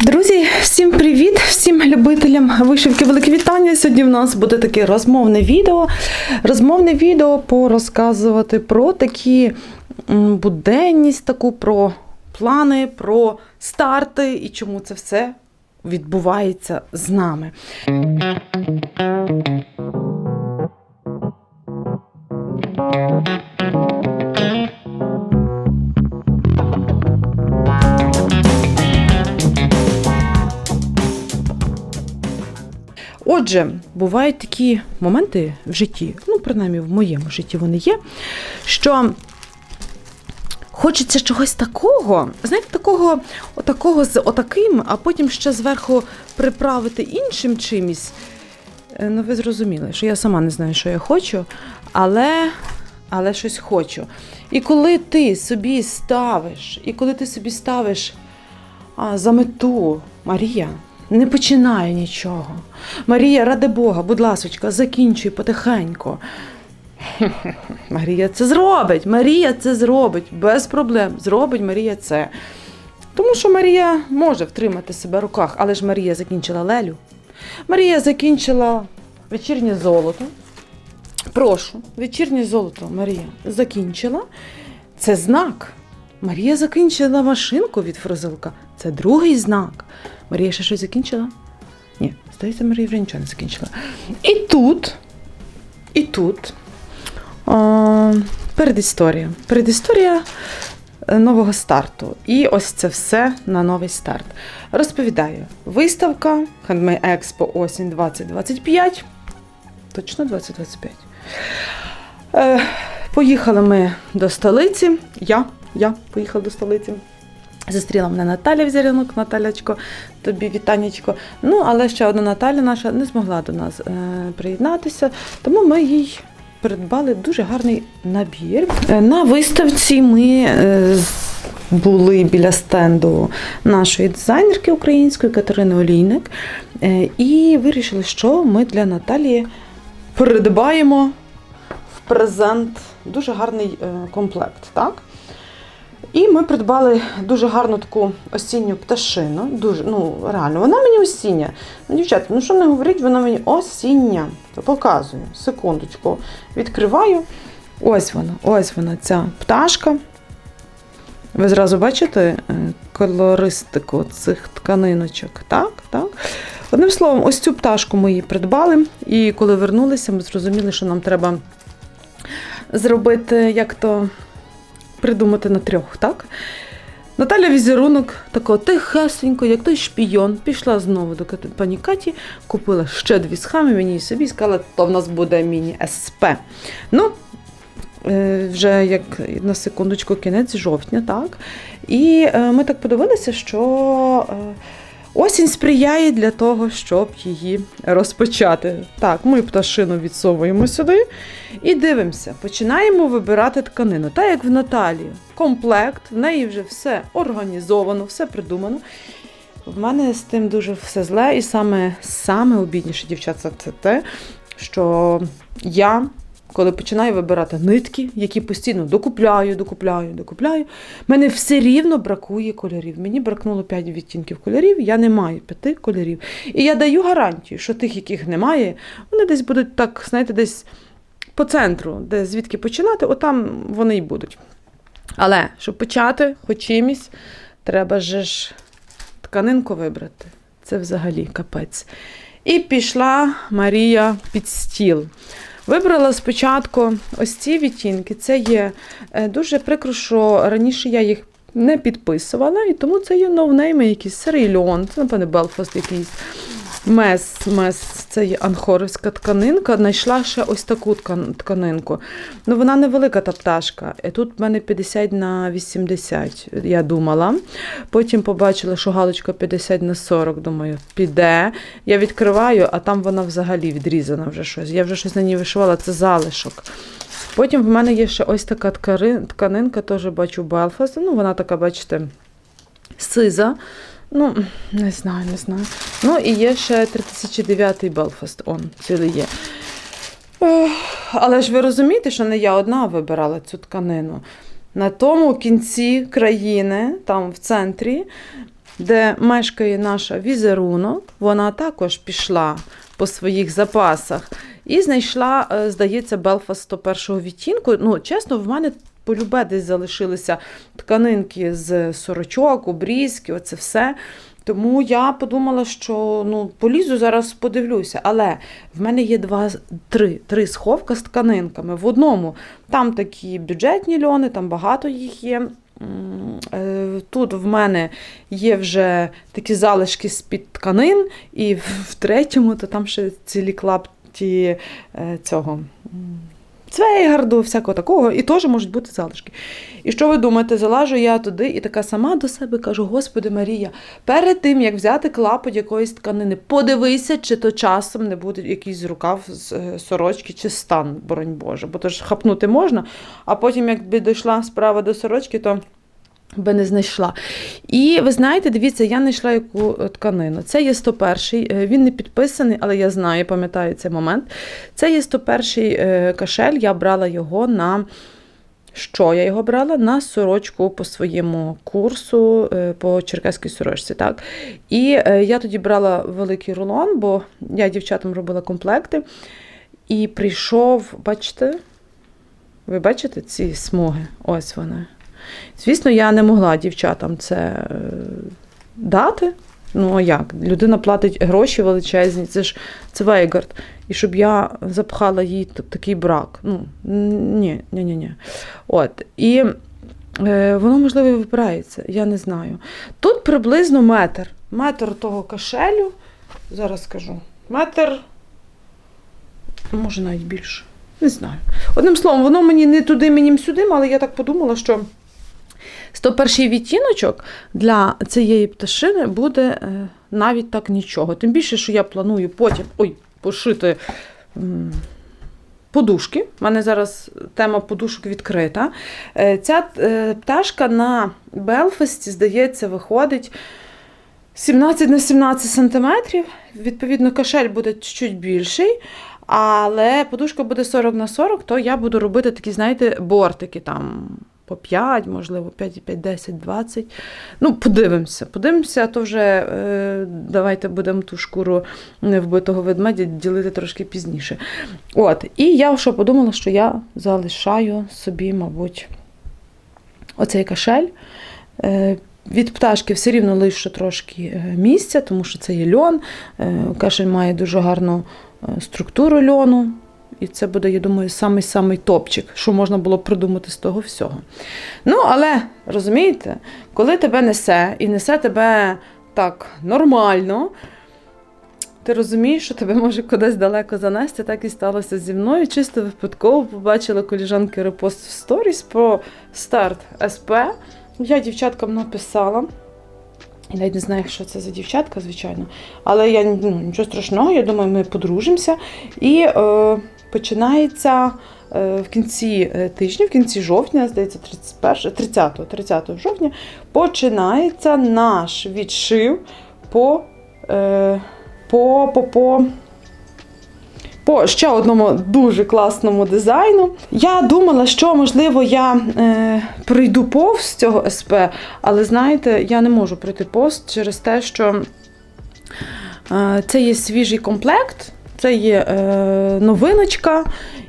Друзі, всім привіт! Всім любителям вишивки велике вітання. Сьогодні в нас буде таке розмовне відео. Розмовне відео порозказувати про такі буденність, таку про плани, про старти і чому це все відбувається з нами. Отже, бувають такі моменти в житті, ну, принаймні в моєму житті вони є, що хочеться чогось такого, знаєте, такого, отакого з отаким, а потім ще зверху приправити іншим чимось. Е, Ну, ви зрозуміли, що я сама не знаю, що я хочу, але, але щось хочу. І коли ти собі ставиш, і коли ти собі ставиш а, за мету, Марія, не починай нічого. Марія, ради Бога, будь ласочка, закінчуй потихеньку. Марія це зробить. Марія це зробить без проблем. Зробить Марія це. Тому що Марія може втримати себе в руках, але ж Марія закінчила Лелю. Марія закінчила вечірнє золото. Прошу, вечірнє золото Марія закінчила. Це знак. Марія закінчила машинку від фрозилка. Це другий знак. Марія ще щось закінчила? Ні, здається, Марія вже нічого не закінчила. І тут, і тут о, передісторія. Передісторія е, нового старту. І ось це все на новий старт. Розповідаю: виставка Handmade Expo осінь 2025. Точно 2025. Е, поїхали ми до столиці. Я, я поїхала до столиці. Зустріла мене Наталя Взярянок, Наталячко, тобі вітанечко. Ну, але ще одна Наталя наша не змогла до нас е, приєднатися, тому ми їй придбали дуже гарний набір. Е, на виставці ми е, були біля стенду нашої дизайнерки української Катерини Олійник е, і вирішили, що ми для Наталії придбаємо в презент дуже гарний е, комплект. Так? І ми придбали дуже гарну таку осінню пташину. Дуже, ну, реально, вона мені осіння. Ну, дівчата, ну що не говорить, вона мені осіння. Показую. Секундочку. Відкриваю. Ось вона, ось вона, ця пташка. Ви зразу бачите е, колористику цих тканиночок. Так, так. Одним словом, ось цю пташку ми її придбали. І коли вернулися, ми зрозуміли, що нам треба зробити як то придумати на трьох, так? Наталя візерунок такого тихесенько, як той шпійон, пішла знову до пані Каті, купила ще дві схеми, мені і собі сказала, то в нас буде міні-СП. Ну, е, вже як на секундочку кінець жовтня, так? І е, ми так подивилися, що е, осінь сприяє для того, щоб її розпочати. Так, ми пташину відсовуємо сюди. І дивимося, починаємо вибирати тканину. Так як в Наталі комплект, в неї вже все організовано, все придумано. В мене з тим дуже все зле, і саме, саме обідніше, дівчата, це те, що я, коли починаю вибирати нитки, які постійно докупляю, докупляю, докупляю, мене все рівно бракує кольорів. Мені бракнуло 5 відтінків кольорів, я не маю 5 кольорів. І я даю гарантію, що тих, яких немає, вони десь будуть так, знаєте, десь по центру, де звідки починати, отам вони й будуть. Але щоб почати хоч чимось, треба же ж тканинку вибрати. Це взагалі капець. І пішла Марія під стіл. Вибрала спочатку ось ці відтінки. Це є е, дуже прикро, що раніше я їх не підписувала, і тому це є ноунейми якісь Сарильон, це, напевне, Белфаст якийсь. Мес, мес, це є анхоровська тканинка. Знайшла ще ось таку тканинку. Ну, вона невелика та пташка. І тут в мене 50 на 80, я думала. Потім побачила, що галочка 50 на 40. Думаю, піде. Я відкриваю, а там вона взагалі відрізана вже щось. Я вже щось на ній вишивала, це залишок. Потім в мене є ще ось така тканинка, теж бачу Белфаст. Ну, вона така, бачите, сиза. Ну, не знаю, не знаю. Ну, і є ще 3009 Белфаст, он, цілий є. Але ж ви розумієте, що не я одна вибирала цю тканину. На тому кінці країни, там в центрі, де мешкає наша візерунок, вона також пішла по своїх запасах і знайшла, е, здається, Белфаст 101 відтінку. Ну, чесно, в мене полюбе десь залишилися тканинки з сорочок, обрізки, оце все. Тому я подумала, що ну, полізу зараз подивлюся. Але в мене є два, три, три сховка з тканинками. В одному там такі бюджетні льони, там багато їх є. Е, Тут в мене є вже такі залишки з-під тканин, і в, третьому то там ще цілі клапті е, цього. Цвейгарду, всякого такого, і теж можуть бути залишки. І що ви думаєте, залажу я туди і така сама до себе кажу: Господи Марія, перед тим як взяти клапоть якоїсь тканини, подивися, чи то часом не буде якийсь рукав з е, сорочки чи стан, боронь Боже. Бо то ж хапнути можна, а потім, якби дійшла справа до сорочки, то би не знайшла. І ви знаєте, дивіться, я знайшла яку е, тканину. Це є 101, е, він не підписаний, але я знаю, пам'ятаю цей момент. Це є 101 е, кашель, я брала його на. Що я його брала? На сорочку по своєму курсу по черкаській сорочці. Так? І я тоді брала великий рулон, бо я дівчатам робила комплекти. І прийшов, бачите, ви бачите ці смуги? Ось вони. Звісно, я не могла дівчатам це е, дати. Ну, а як? Людина платить гроші величезні, це ж це Вейгард. І щоб я запхала їй такий брак. Ну, ні, ні, ні, ні. От. І е, воно, можливо, вибирається, я не знаю. Тут приблизно метр. Метр того кашелю, зараз скажу, метр, може навіть більше. Не знаю. Одним словом, воно мені не туди, мені сюди, але я так подумала, що 101 відтіночок для цієї пташини буде е, навіть так нічого. Тим більше, що я планую потім ой, пошити подушки. У мене зараз тема подушок відкрита. Е, Ця е, пташка на Белфасті, здається, виходить 17 на 17 сантиметрів. Відповідно, кашель буде чуть більший. Але подушка буде 40 на 40, то я буду робити такі, знаєте, бортики там по 5, можливо, 5, 5, 10, 20. Ну, подивимося. Подивимося, а то вже е, давайте будемо ту шкуру невбитого ведмедя ділити трошки пізніше. От, і я що подумала, що я залишаю собі, мабуть, оцей кашель. Е, від пташки все рівно лише трошки е, місця, тому що це є льон. Кашель має дуже гарну структуру льону. І це буде, я думаю, самий-самий топчик, що можна було придумати з того всього. Ну, але розумієте, коли тебе несе і несе тебе так нормально, ти розумієш, що тебе може кудись далеко занести, так і сталося зі мною. Чисто випадково побачила коліжанки репост в сторіс про старт СП. Я дівчаткам написала. Я навіть не знаю, що це за дівчатка, звичайно. Але я ну, нічого страшного, я думаю, ми подружимося. І е, починається е, в кінці е, тижня, в кінці жовтня, здається, 31, 30, 30 жовтня, починається наш відшив по, е, по, по, по по ще одному дуже класному дизайну. Я думала, що можливо я е, пройду повз цього СП, але знаєте, я не можу пройти повз через те, що це є свіжий комплект, це є е, новиночка,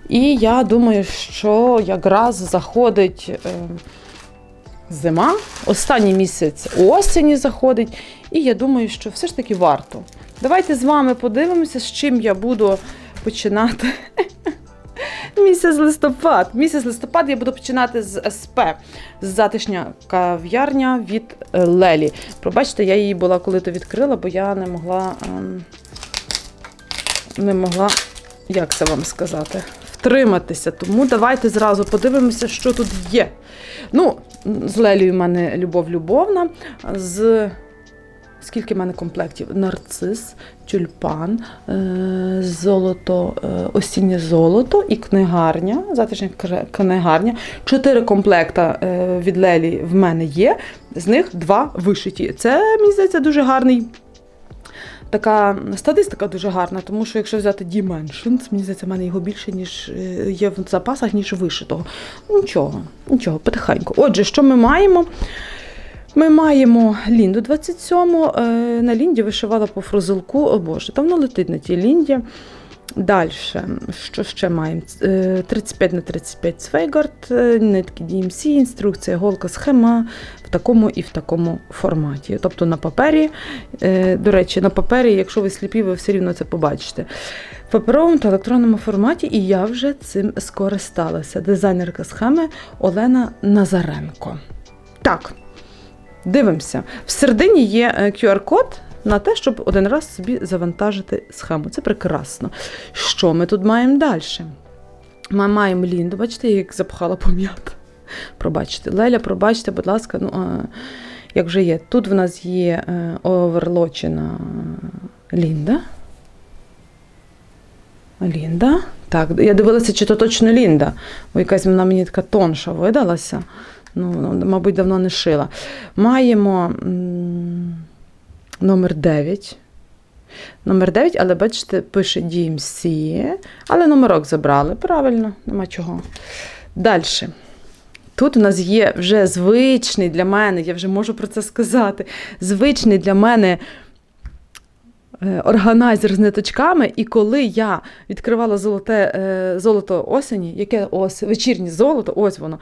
і я думаю, що якраз заходить. Е, Зима, останній місяць осені заходить, і я думаю, що все ж таки варто. Давайте з вами подивимося, з чим я буду починати. Місяць листопад. Місяць листопад я буду починати з СП, з затишня кав'ярня від Лелі. Пробачте, я її була коли-то відкрила, бо я не могла. Не могла, як це вам сказати, втриматися. Тому давайте зразу подивимося, що тут є. Ну, з Лелією в мене любов любовна. З Скільки в мене комплектів? Нарцис, тюльпан, е, золото, е, осіннє золото і книгарня, затишня книгарня. Чотири комплекта е, від Лелі в мене є, з них два вишиті. Це, мені здається, дуже гарний. Така статистика дуже гарна, тому що якщо взяти Dimensions, мені здається, в мене його більше, ніж е, є в запасах, ніж вишитого. Ну, Нічого, нічого, потихеньку. Отже, що ми маємо? Ми маємо Лінду 27. е, На Лінді вишивала по фрузилку. О Боже, давно летить на тій Лінді. Далі, що ще маємо? Е, 35 на 35 Свейгард, е, нитки DMC, інструкція, голка, схема в такому і в такому форматі. Тобто на папері, е, до речі, на папері, якщо ви сліпі, ви все рівно це побачите. В паперовому та електронному форматі, і я вже цим скористалася. Дизайнерка схеми Олена Назаренко. Так, дивимося. В середині є е, QR-код на те, щоб один раз собі завантажити схему. Це прекрасно. Що ми тут маємо далі? Ми маємо Лінду, бачите, я як запхала пом'ята. Пробачте. Леля, пробачте, будь ласка, ну, а, як вже є. Тут в нас є е, оверлочена Лінда. Лінда. Так, я дивилася, чи то точно Лінда, бо якась вона мені така тонша видалася. Ну, ну, мабуть, давно не шила. Маємо номер 9. Номер 9, але бачите, пише DMC, але номерок забрали. Правильно, нема чого. Далі. Тут у нас є вже звичний для мене, я вже можу про це сказати. Звичний для мене е, органайзер з ниточками, і коли я відкривала золоте, е, золото осені, яке ось вечірнє золото, ось воно.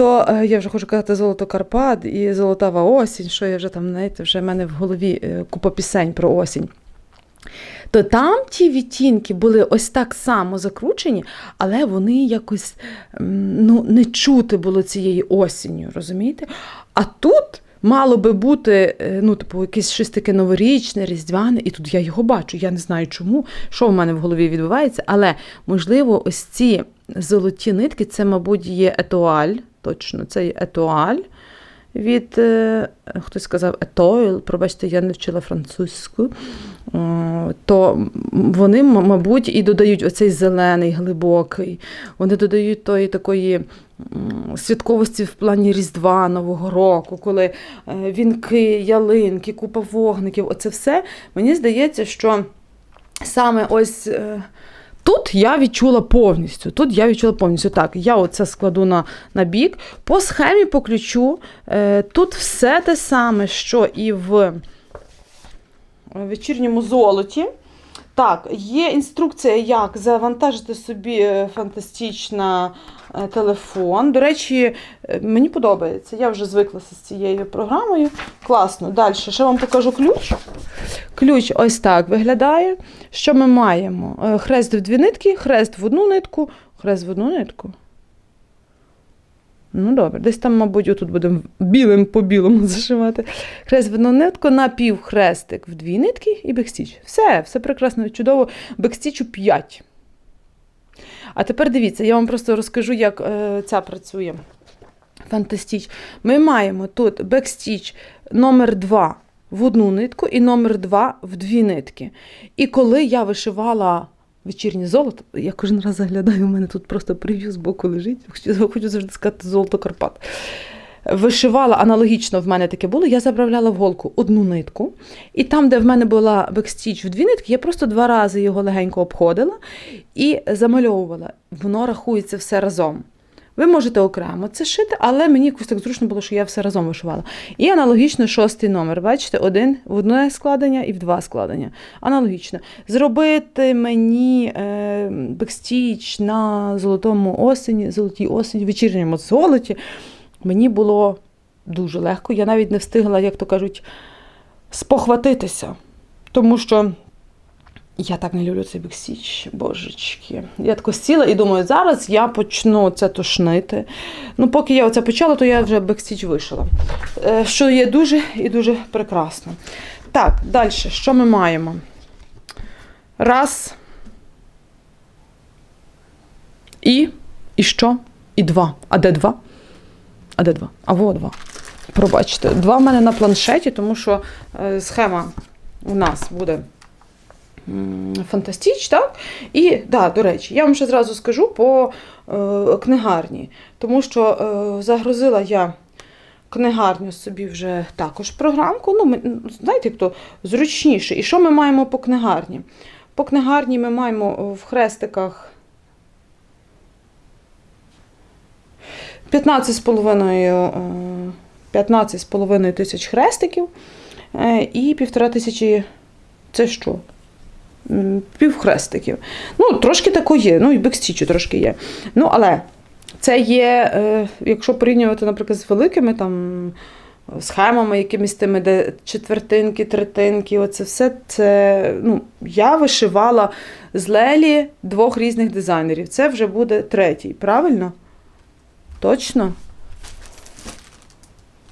То е, я вже хочу казати золото Карпат і золотава осінь, що я вже там, знаєте, вже в мене в голові е, купа пісень про осінь. То там ті відтінки були ось так само закручені, але вони якось ну, не чути було цієї осінню, розумієте? А тут мало би бути е, ну, типу, якесь щось таке новорічне, різдвяне, і тут я його бачу. Я не знаю чому, що в мене в голові відбувається, але можливо, ось ці золоті нитки, це, мабуть, є етуаль. Точно, це етуаль від е, хтось сказав етойл, пробачте, я не вчила французьку. То вони, мабуть, і додають оцей зелений, глибокий. Вони додають тої такої святковості в плані Різдва, Нового року, коли е, вінки, ялинки, купа вогників. Оце все. Мені здається, що саме ось. Е, Тут я відчула повністю. Тут я відчула повністю. Так, я оце складу на, на бік. По схемі, по ключу. Е, тут все те саме, що і в вечірньому золоті. Так, є інструкція, як завантажити собі фантастично е, телефон. До речі, е, мені подобається. Я вже звиклася з цією програмою. Класно. Далі ще вам покажу ключ. Ключ ось так виглядає. Що ми маємо? Е, Хрест в дві нитки, хрест в одну нитку, хрест в одну нитку. Ну, добре, десь там, мабуть, отут будемо білим по білому зашивати. Хрест в одну нитку, напівхрестик в дві нитки і бекстіч. Все, все прекрасно, чудово. Бекстічу 5. А тепер дивіться, я вам просто розкажу, як е, ця працює. Фантастіч. Ми маємо тут бекстіч номер 2 в одну нитку і номер 2 в дві нитки. І коли я вишивала вечірнє золото, я кожен раз заглядаю, у мене тут просто прев'ю з боку лежить. Хочу, завжди сказати золото Карпат. Вишивала аналогічно в мене таке було. Я заправляла в голку одну нитку, і там, де в мене була бекстіч в дві нитки, я просто два рази його легенько обходила і замальовувала. Воно рахується все разом. Ви можете окремо це шити, але мені якось так зручно було, що я все разом вишивала. І аналогічно шостий номер. Бачите, один в одне складення і в два складення. Аналогічно. Зробити мені е, бекстіч на золотому осені, золотій осені, вечірньому золоті. Мені було дуже легко. Я навіть не встигла, як то кажуть, спохватитися. Тому що я так не люблю цей бексіч, божечки. Я тако сіла і думаю, зараз я почну це тошнити. Ну, поки я оце почала, то я вже бексіч вишила. Е, Що є дуже і дуже прекрасно. Так, далі, що ми маємо? Раз. І. І що? І два. А де два? А де два? А во два. Пробачте. Два в мене на планшеті, тому що е, схема у нас буде фантастіч, так? І, да, до речі, я вам ще зразу скажу по е, книгарні, тому що е, загрузила я книгарню собі вже також програмку. Ну, ми- знаєте, як то зручніше. І що ми маємо по книгарні? По книгарні ми маємо в хрестиках 15,5 е, 15,5 тисяч хрестиків е, і півтора тисячі. Це що? Півхрестиків. Ну, трошки тако є, ну і бекстічу трошки є. Ну, але це є, е, якщо порівнювати, наприклад, з великими там схемами, якимись тими, де четвертинки, третинки, оце все це. Ну, я вишивала з Лелі двох різних дизайнерів. Це вже буде третій, правильно? Точно?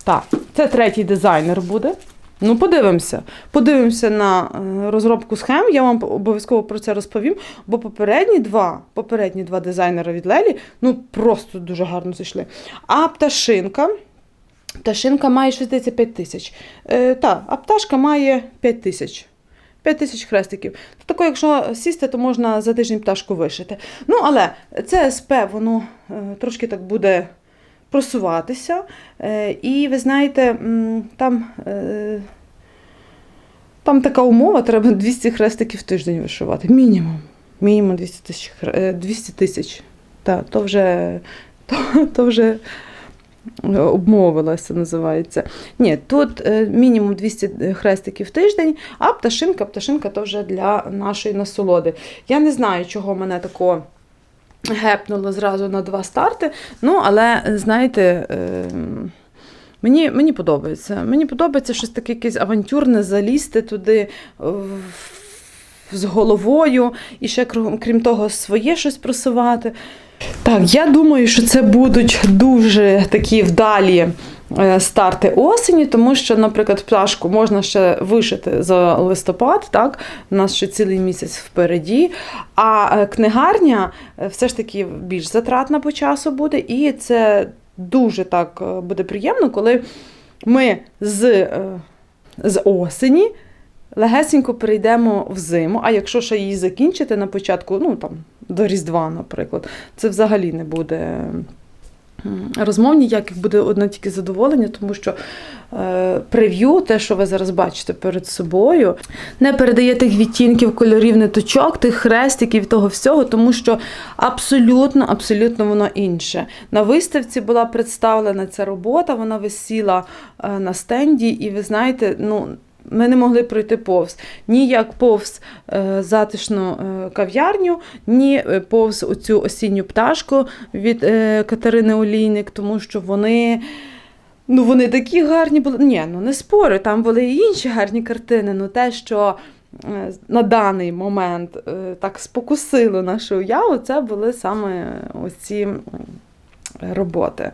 Так, це третій дизайнер буде. Ну, подивимося. Подивимося на е, розробку схем. Я вам обов'язково про це розповім. Бо попередні два, попередні два дизайнера від Лелі ну просто дуже гарно зайшли. А пташинка. Пташинка має 65 тисяч. Е, та, а пташка має 5 тисяч. 5 тисяч хрестиків. Тако, якщо сісти, то можна за тиждень пташку вишити. Ну, але це СП, воно е, трошки так буде просуватися. Е, і ви знаєте, там, е, там така умова, треба 200 хрестиків в тиждень вишивати. Мінімум. Мінімум 200 тисяч. хре- е, 200 тисяч. Та, то вже, то, то вже обмовилася, називається. Ні, тут мінімум 200 хрестиків в тиждень, а пташинка, пташинка то вже для нашої насолоди. Я не знаю, чого мене такого гепнуло зразу на два старти. Ну, але знаєте. ем, Мені, мені подобається. Мені подобається щось таке якесь авантюрне, залізти туди з головою і ще крім, того, своє щось просувати. Так, я думаю, що це будуть дуже такі вдалі старти осені, тому що, наприклад, пташку можна ще вишити за листопад, так? У нас ще цілий місяць впереді. А е, книгарня е, все ж таки більш затратна по часу буде, і це дуже так е, буде приємно, коли ми з, е, з осені легесенько перейдемо в зиму. А якщо ще її закінчити на початку, ну там до Різдва, наприклад, це взагалі не буде. Розмов ніяких буде одне тільки задоволення, тому що е, прев'ю, те, що ви зараз бачите перед собою, не передає тих відтінків, кольорів, ниточок, тих хрестиків, того всього, тому що абсолютно, абсолютно воно інше. На виставці була представлена ця робота, вона висіла е, на стенді, і ви знаєте, ну. Ми не могли пройти повз ні як повз е, затишну е, кав'ярню, ні е, повз оцю осінню пташку від е, Катерини Олійник, тому що вони. Ну, вони такі гарні були. Ні, ну не спорю, там були і інші гарні картини. Ну те, що е, на даний момент е, так спокусило нашу уяву, це були саме оці роботи.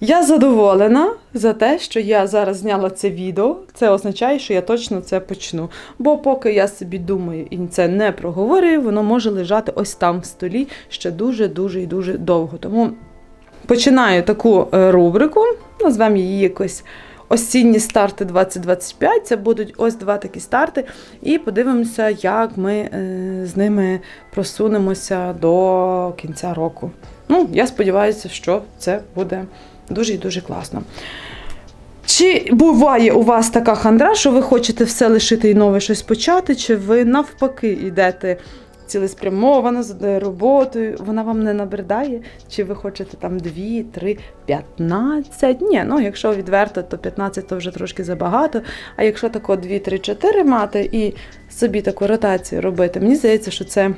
Я задоволена за те, що я зараз зняла це відео. Це означає, що я точно це почну. Бо поки я собі думаю і це не проговорюю, воно може лежати ось там в столі ще дуже-дуже і дуже довго. Тому починаю таку е, рубрику, назвемо її якось осінні старти 2025. Це будуть ось два такі старти, і подивимося, як ми е, з ними просунемося до кінця року. Ну, я сподіваюся, що це буде дуже і дуже класно. Чи буває у вас така хандра, що ви хочете все лишити і нове щось почати, чи ви навпаки йдете цілеспрямовано за роботою, вона вам не набридає? Чи ви хочете там 2, 3, 15? Ні, ну якщо відверто, то 15 то вже трошки забагато. А якщо тако 2, 3, 4 мати і собі таку ротацію робити, мені здається, що це.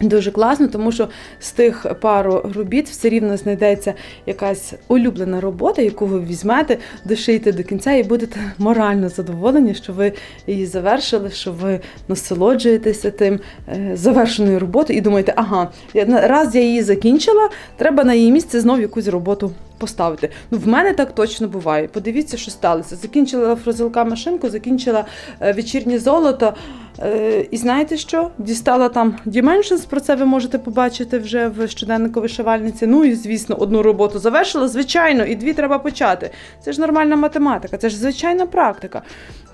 Дуже класно, тому що з тих пару робіт все рівно знайдеться якась улюблена робота, яку ви візьмете, дошиєте до кінця і будете морально задоволені, що ви її завершили, що ви насолоджуєтеся тим е, завершеною роботою і думаєте, ага, раз я її закінчила, треба на її місце знов якусь роботу поставити. Ну, в мене так точно буває. Подивіться, що сталося. Закінчила фрозилка машинку, закінчила е, вечірнє золото. Е, і знаєте що? Дістала там Dimensions, про це ви можете побачити вже в щоденнику вишивальниці. Ну і звісно, одну роботу завершила. Звичайно, і дві треба почати. Це ж нормальна математика, це ж звичайна практика.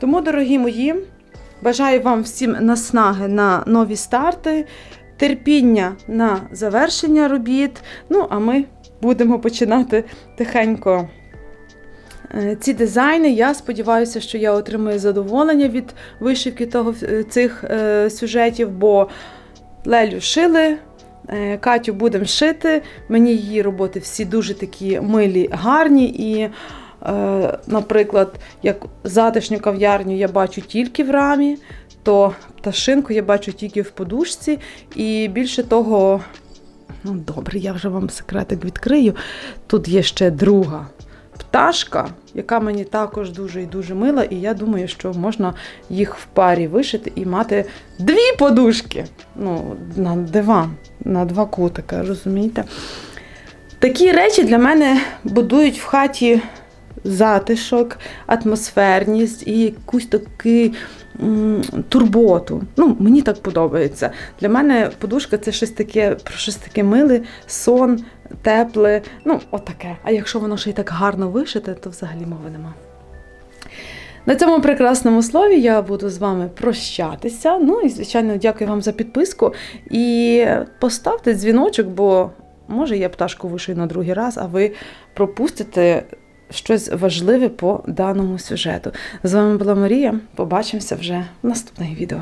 Тому, дорогі мої, бажаю вам всім наснаги на нові старти, терпіння на завершення робіт. Ну, а ми будемо починати тихенько. е, Ці дизайни, я сподіваюся, що я отримую задоволення від вишивки того, е, цих е, сюжетів, бо Лелю шили, е, Катю будемо шити. Мені її роботи всі дуже такі милі, гарні. І Е, наприклад, як затишню кав'ярню я бачу тільки в рамі, то пташинку я бачу тільки в подушці. І більше того, ну добре, я вже вам секретик відкрию. Тут є ще друга пташка, яка мені також дуже і дуже мила, і я думаю, що можна їх в парі вишити і мати дві подушки. Ну, на диван, на два кутика, розумієте? Такі речі для мене будують в хаті затишок, атмосферність і якусь таку м, турботу. Ну, мені так подобається. Для мене подушка це щось таке, про щось таке миле, сон, тепле. Ну, отаке. А якщо воно ще й так гарно вишите, то взагалі мови нема. На цьому прекрасному слові я буду з вами прощатися. Ну і, звичайно, дякую вам за підписку. І поставте дзвіночок, бо може я пташку вишию на другий раз, а ви пропустите щось важливе по даному сюжету. З вами була Марія. Побачимося вже в наступних відео.